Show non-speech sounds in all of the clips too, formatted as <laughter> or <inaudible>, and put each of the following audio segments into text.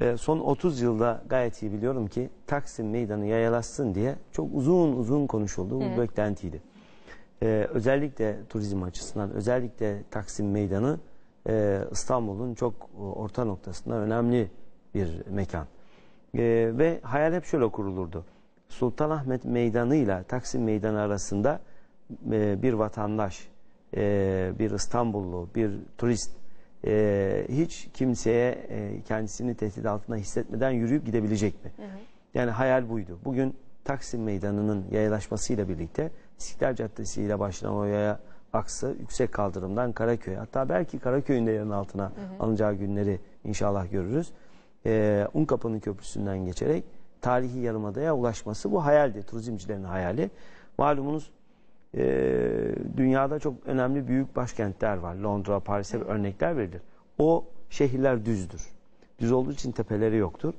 Ee, son 30 yılda gayet iyi biliyorum ki Taksim Meydanı yayalaşsın diye çok uzun uzun konuşulduğu bir beklentiydi. Ee, özellikle turizm açısından özellikle Taksim Meydanı e, İstanbul'un çok e, orta noktasında önemli bir mekan. Ee, ve hayal hep şöyle kurulurdu. Sultanahmet Meydanı ile Taksim Meydanı arasında e, bir vatandaş, e, bir İstanbullu, bir turist e, hiç kimseye e, kendisini tehdit altında hissetmeden yürüyüp gidebilecek mi? Yani hayal buydu. Bugün Taksim Meydanı'nın yayalaşmasıyla birlikte İstiklal Caddesi ile başlayan o yaya aksı yüksek kaldırımdan Karaköy'e hatta belki Karaköy'ün de yerin altına alınacağı günleri inşallah görürüz. E, Unkapı'nın köprüsünden geçerek tarihi yarımadaya ulaşması bu hayaldi. Turizmcilerin hayali. Malumunuz e, dünyada çok önemli büyük başkentler var. Londra, Paris'e örnekler verilir. O şehirler düzdür. Düz olduğu için tepeleri yoktur.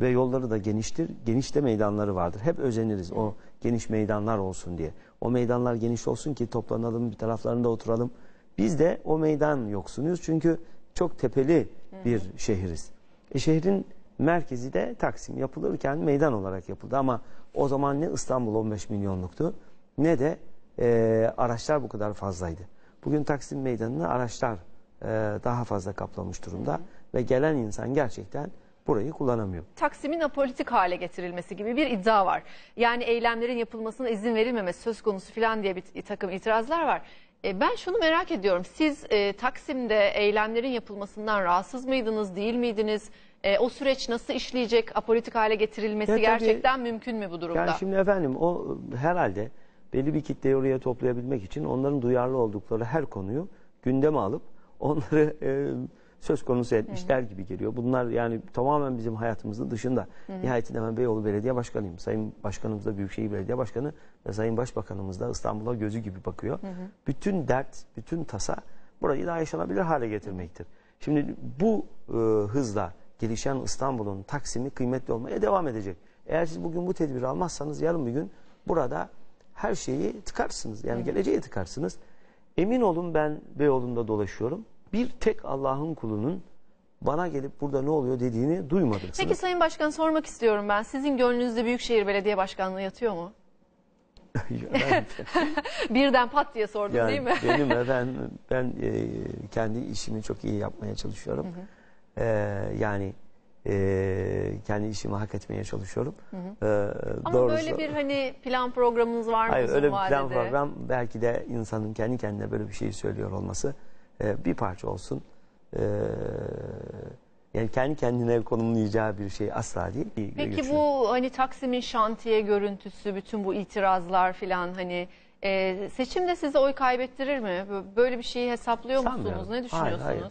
Ve yolları da geniştir. Geniş de meydanları vardır. Hep özeniriz o geniş meydanlar olsun diye. O meydanlar geniş olsun ki toplanalım bir taraflarında oturalım. Biz de o meydan yoksunuyuz. Çünkü çok tepeli bir şehiriz. E şehrin merkezi de Taksim yapılırken meydan olarak yapıldı. Ama o zaman ne İstanbul 15 milyonluktu ne de e, araçlar bu kadar fazlaydı. Bugün Taksim Meydanı'nı araçlar e, daha fazla kaplamış durumda ve gelen insan gerçekten burayı kullanamıyor. Taksim'in apolitik hale getirilmesi gibi bir iddia var. Yani eylemlerin yapılmasına izin verilmemesi söz konusu falan diye bir bir takım itirazlar var. E, ben şunu merak ediyorum. Siz e, Taksim'de eylemlerin yapılmasından rahatsız mıydınız, değil miydiniz? E, o süreç nasıl işleyecek? Apolitik hale getirilmesi Ya tabii- gerçekten mümkün mü bu durumda? Yani şimdi efendim o herhalde belli bir kitleyi oraya toplayabilmek için onların duyarlı oldukları her konuyu gündeme alıp onları e, söz konusu etmişler gibi geliyor. Bunlar yani tamamen bizim hayatımızın dışında. Nihayetinde ben Beyoğlu Belediye Başkanıyım. Sayın Başkanımız da Büyükşehir Belediye Başkanı ve Sayın Başbakanımız da İstanbul'a gözü gibi bakıyor. Bütün dert, bütün tasa burayı daha yaşanabilir hale getirmektir. Şimdi bu e, hızla gelişen İstanbul'un Taksim'i kıymetli olmaya devam edecek. Eğer siz bugün bu tedbiri almazsanız yarın bir gün burada her şeyi tıkarsınız. Yani geleceğe tıkarsınız. Emin olun ben Beyoğlu'nda dolaşıyorum. Bir tek Allah'ın kulunun bana gelip burada ne oluyor dediğini duymadım. Peki Sayın Başkan sormak istiyorum ben. Sizin gönlünüzde Büyükşehir Belediye Başkanlığı yatıyor mu? Ben- <laughs> Birden pat diye sordum yani değil mi? benim <laughs> efendim ben e, kendi işimi çok iyi yapmaya çalışıyorum. E, yani e, kendi işimi hak etmeye çalışıyorum. E, Ama doğrusu- böyle bir hani plan programınız var mı Hayır öyle bir vadede? plan program belki de insanın kendi kendine böyle bir şeyi söylüyor olması e, bir parça olsun. E, yani kendi kendine konumlayacağı bir şey asla değil. Peki güçlü. bu hani Taksim'in şantiye görüntüsü, bütün bu itirazlar filan hani e, seçimde size oy kaybettirir mi? Bö- Böyle bir şeyi hesaplıyor musunuz? Ne düşünüyorsunuz? Hayır,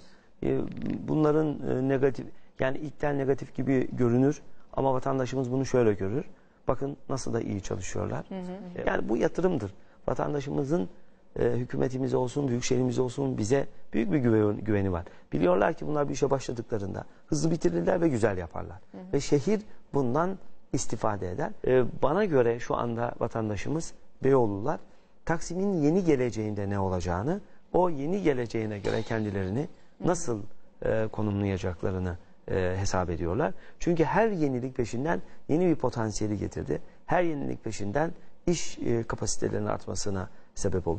hayır. E, bunların e, negatif yani ilkten negatif gibi görünür ama vatandaşımız bunu şöyle görür. Bakın nasıl da iyi çalışıyorlar. E, Yani bu yatırımdır. Vatandaşımızın e, hükümetimize olsun, büyükşehirimize olsun bize büyük bir güven- güveni var. Biliyorlar ki bunlar bir işe başladıklarında hızlı bitirirler ve güzel yaparlar. Ve şehir bundan istifade eder. E, bana göre şu anda vatandaşımız Beyoğlular Taksim'in yeni geleceğinde ne olacağını, o yeni geleceğine göre kendilerini nasıl e, konumlayacaklarını e, hesap ediyorlar. Çünkü her yenilik peşinden yeni bir potansiyeli getirdi. Her yenilik peşinden iş e, kapasitelerinin artmasına sebep oldu.